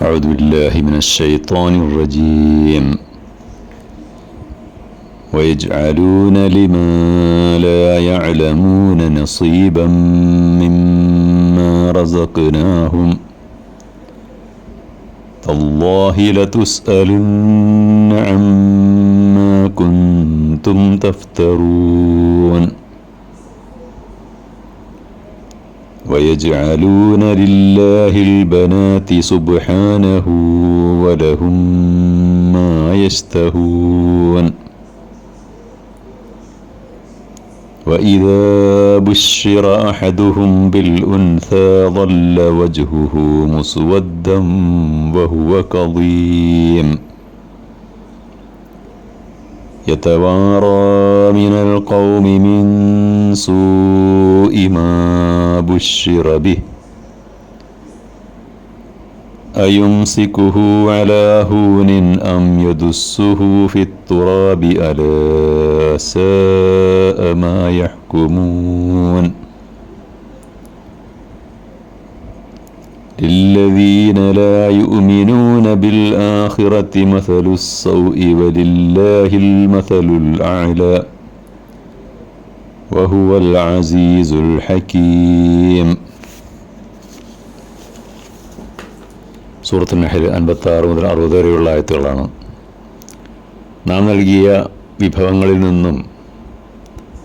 أعوذ بالله من الشيطان الرجيم. ويجعلون لما لا يعلمون نصيبا مما رزقناهم. تالله لتسألن عما كنتم تفترون. ويجعلون لله البنات سبحانه ولهم ما يشتهون. وإذا بشر أحدهم بالأنثى ظل وجهه مسودا وهو كظيم. يتوارى من القوم من سوء ما بشر به. أيمسكه على هون أم يدسه في التراب ألا ساء ما يحكمون؟ للذين لا يؤمنون بالآخرة مثل السوء ولله المثل الأعلى. وهو العزيز الحكيم സൂറത്ത് നഹൽ അൻപത്തി ആറ് മുതൽ അറുപത് വരെയുള്ള ആയത്തുകളാണ് നാം നൽകിയ വിഭവങ്ങളിൽ നിന്നും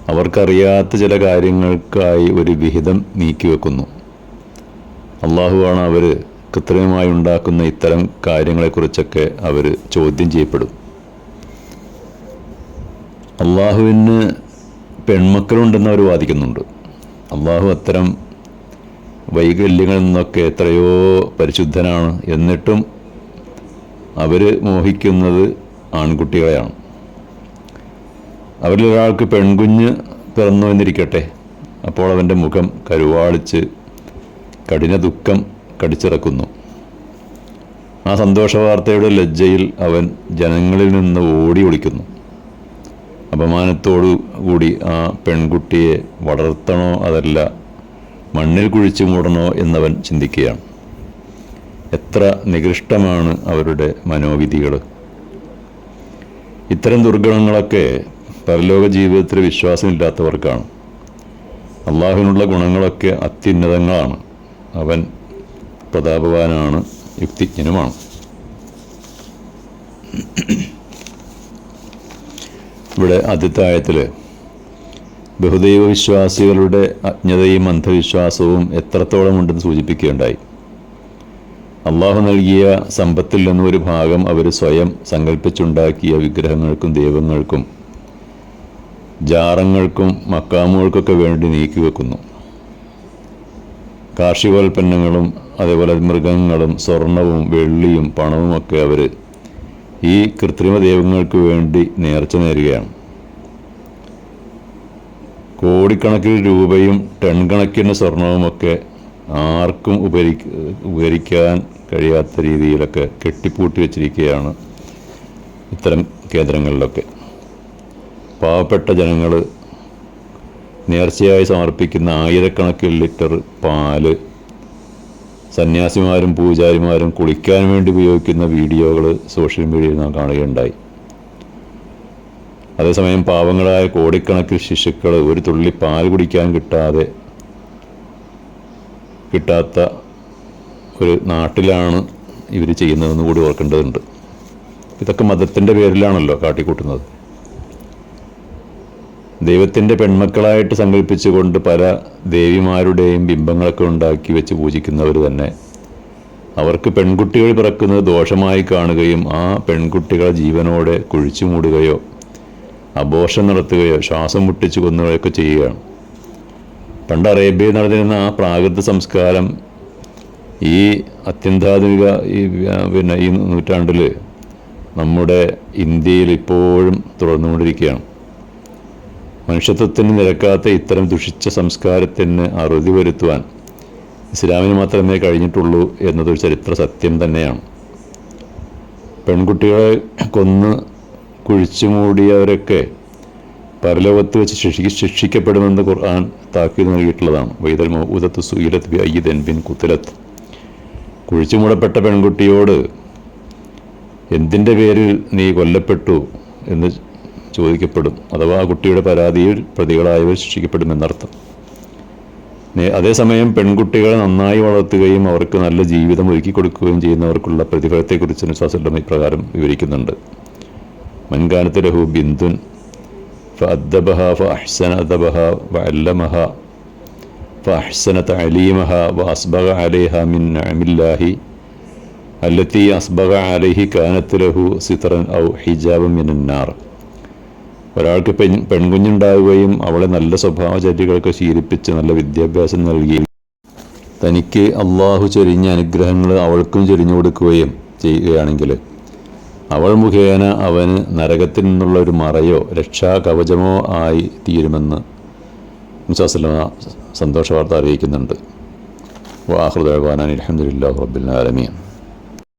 അവർക്കറിയാത്ത ചില കാര്യങ്ങൾക്കായി ഒരു വിഹിതം നീക്കിവെക്കുന്നു അള്ളാഹുവാണ് അവർ കൃത്രിമമായി ഉണ്ടാക്കുന്ന ഇത്തരം കാര്യങ്ങളെക്കുറിച്ചൊക്കെ അവർ ചോദ്യം ചെയ്യപ്പെടും അള്ളാഹുവിന് പെൺമക്കളുണ്ടെന്ന് അവർ വാദിക്കുന്നുണ്ട്. അള്ളാഹു അത്തരം വൈകല്യങ്ങളിൽ നിന്നൊക്കെ എത്രയോ പരിശുദ്ധനാണ്. എന്നിട്ടും അവർ മോഹിക്കുന്നത് ആൺകുട്ടികളെയാണ്. അവരിലൊരാൾക്ക് പെൺകുഞ്ഞ് പിറന്നു എന്നിരിക്കട്ടെ അപ്പോൾ അവന്റെ മുഖം കരുവാളിച്ച് കഠിന ദുഃഖം കടിച്ചിറക്കുന്നു. ആ സന്തോഷ വാർത്തയുടെ ലജ്ജയിൽ അവൻ ജനങ്ങളിൽ നിന്ന് ഓടി ഒളിക്കുന്നു. അപമാനത്തോടു കൂടി ആ പെൺകുട്ടിയെ വളർത്തണോ അതല്ല മണ്ണിൽ കുഴിച്ചു മൂടണോ എന്നവൻ ചിന്തിക്കുകയാണ്. എത്ര നികൃഷ്ടമാണ് അവരുടെ മനോവിധികൾ. ഇത്തരം ദുർഗുണങ്ങളൊക്കെ പരലോക ജീവിതത്തിൽ വിശ്വാസമില്ലാത്തവർക്കാണ്. അള്ളാഹുവിനുള്ള ഗുണങ്ങളൊക്കെ അത്യുന്നതങ്ങളാണ്. അവൻ പ്രതാപവാനാണ് യുക്തിജ്ഞനുമാണ്. ഇവിടെ ആദ്യത്തെ ആയത്തിൽ ബഹുദൈവ വിശ്വാസികളുടെ അജ്ഞതയും അന്ധവിശ്വാസവും എത്രത്തോളം ഉണ്ടെന്ന് സൂചിപ്പിക്കുകയുണ്ടായി. അള്ളാഹു നൽകിയ സമ്പത്തിൽ നിന്നും ഒരു ഭാഗം അവർ സ്വയം സങ്കല്പിച്ചുണ്ടാക്കിയ വിഗ്രഹങ്ങൾക്കും ദൈവങ്ങൾക്കും ജാറങ്ങൾക്കും മക്കാമുകൾക്കൊക്കെ വേണ്ടി നീക്കി വെക്കുന്നു. കാർഷികോൽപ്പന്നങ്ങളും അതേപോലെ മൃഗങ്ങളും സ്വർണവും വെള്ളിയും പണവും ഒക്കെ അവർ ഈ കൃത്രിമ ദൈവങ്ങൾക്ക് വേണ്ടി നേർച്ച നേരുകയാണ്. കോടിക്കണക്കിന് രൂപയും ടൺ കണക്കിന് സ്വർണവുമൊക്കെ ആർക്കും ഉപരി ഉപകരിക്കാൻ കഴിയാത്ത രീതിയിലൊക്കെ കെട്ടിപ്പൂട്ടി വച്ചിരിക്കുകയാണ് ഇത്തരം കേന്ദ്രങ്ങളിലൊക്കെ. പാവപ്പെട്ട ജനങ്ങൾ നേർച്ചയായി സമർപ്പിക്കുന്ന ആയിരക്കണക്കിന് ലിറ്റർ പാൽ സന്യാസിമാരും പൂജാരിമാരും കുളിക്കാൻ വേണ്ടി ഉപയോഗിക്കുന്ന വീഡിയോകൾ സോഷ്യൽ മീഡിയയിൽ നാം കാണുകയുണ്ടായി. അതേസമയം പാവങ്ങളായ കോടിക്കണക്കിന് ശിശുക്കൾ ഒരു തുള്ളി പാൽ കുടിക്കാൻ കിട്ടാതെ കിട്ടാത്ത ഒരു നാട്ടിലാണ് ഇവർ ചെയ്യുന്നതെന്ന് കൂടി ഓർക്കേണ്ടതുണ്ട്. ഇതൊക്കെ മതത്തിന്റെ പേരിലാണല്ലോ കാട്ടിക്കൂട്ടുന്നത്. ദൈവത്തിന്റെ പെൺമക്കളായിട്ട് സങ്കല്പിച്ചുകൊണ്ട് പല ദേവിമാരുടെയും ബിംബങ്ങളൊക്കെ ഉണ്ടാക്കി വെച്ച് പൂജിക്കുന്നവർ തന്നെ. അവർക്ക് പെൺകുട്ടികൾ പിറക്കുന്നത് ദോഷമായി കാണുകയും ആ പെൺകുട്ടികളെ ജീവനോടെ കുഴിച്ചു മൂടുകയോ അബോഷം നടത്തുകയോ ശ്വാസം മുട്ടിച്ച് കൊന്നുകയൊക്കെ ചെയ്യുകയാണ്. പണ്ട് അറേബ്യയിൽ നടന്നിരുന്ന ആ പ്രാകൃത സംസ്കാരം ഈ അത്യന്താധുനിക ഈ പിന്നെ ഈ നൂറ്റാണ്ടിൽ നമ്മുടെ ഇന്ത്യയിൽ ഇപ്പോഴും തുടർന്നുകൊണ്ടിരിക്കുകയാണ്. മനുഷ്യത്വത്തിന് നിരക്കാത്ത ഇത്തരം ദുഷിച്ച സംസ്കാരത്തിന് അറുതി വരുത്തുവാൻ ഇസ്ലാമിന് മാത്രമേ കഴിഞ്ഞിട്ടുള്ളൂ എന്നതൊരു ചരിത്ര സത്യം തന്നെയാണ്. പെൺകുട്ടികളെ കൊന്ന് കുഴിച്ചു മൂടിയവരൊക്കെ പരലോകത്ത് വെച്ച് ശിക്ഷി ശിക്ഷിക്കപ്പെടുമെന്ന് ഖുർആൻ താക്കീത് നൽകിയിട്ടുള്ളതാണ്. വൈദൽ മൗദത്ത് സുയിലത്ത് ബി അയ്യിദൻ ബിൻ കുത്തലത്ത്. കുഴിച്ചുമൂടപ്പെട്ട പെൺകുട്ടിയോട് എന്തിന്റെ പേരിൽ നീ കൊല്ലപ്പെട്ടു എന്ന് ചോദിക്കപ്പെടും. അഥവാ കുട്ടിയുടെ പരാതിയിൽ പ്രതികളായവർ ശിക്ഷിക്കപ്പെടുമെന്നർത്ഥം. അതേസമയം പെൺകുട്ടികളെ നന്നായി വളർത്തുകയും അവർക്ക് നല്ല ജീവിതം ഒരുക്കി കൊടുക്കുകയും ചെയ്യുന്നവർക്കുള്ള പ്രതിഫലത്തെക്കുറിച്ച് അനുസ്വാസുല്ലം ഇപ്രകാരം വിവരിക്കുന്നുണ്ട്. മുൻകാലത്ത് ലഹു ബിന്ദുൻ ഫ അദ്ദബഹ ഫ അഹ്സന അദബഹ വ അല്ലമഹ ഫ അഹ്സന തലീമഹ വ അസ്ബഹ അലേഹ മിൻ അമില്ലാഹി അല്ലത്തി അസ്ബഹ അലഹി കാനത്ത് ലഹു സിത്രൻ ഔ ഹിജാബ് മിനന്നാർ. ഒരാൾക്ക് പെൺ പെൺകുഞ്ഞുണ്ടാവുകയും അവളെ നല്ല സ്വഭാവചര്യകളൊക്കെ ശീലിപ്പിച്ച് നല്ല വിദ്യാഭ്യാസം നൽകുകയും തനിക്ക് അള്ളാഹു ചൊരിഞ്ഞ അനുഗ്രഹങ്ങൾ അവൾക്കും ചൊരിഞ്ഞു കൊടുക്കുകയും ചെയ്യുകയാണെങ്കിൽ അവൾ മുഖേന അവന് നരകത്തിൽ നിന്നുള്ള ഒരു മറയോ രക്ഷാ രക്ഷാകവചമോ ആയി തീരുമെന്ന് മുസാസ്ലമ സന്തോഷ വാർത്ത അറിയിക്കുന്നുണ്ട് വാഹൃദാൻ അലഹമുല്ലാ റബ്ബിൽ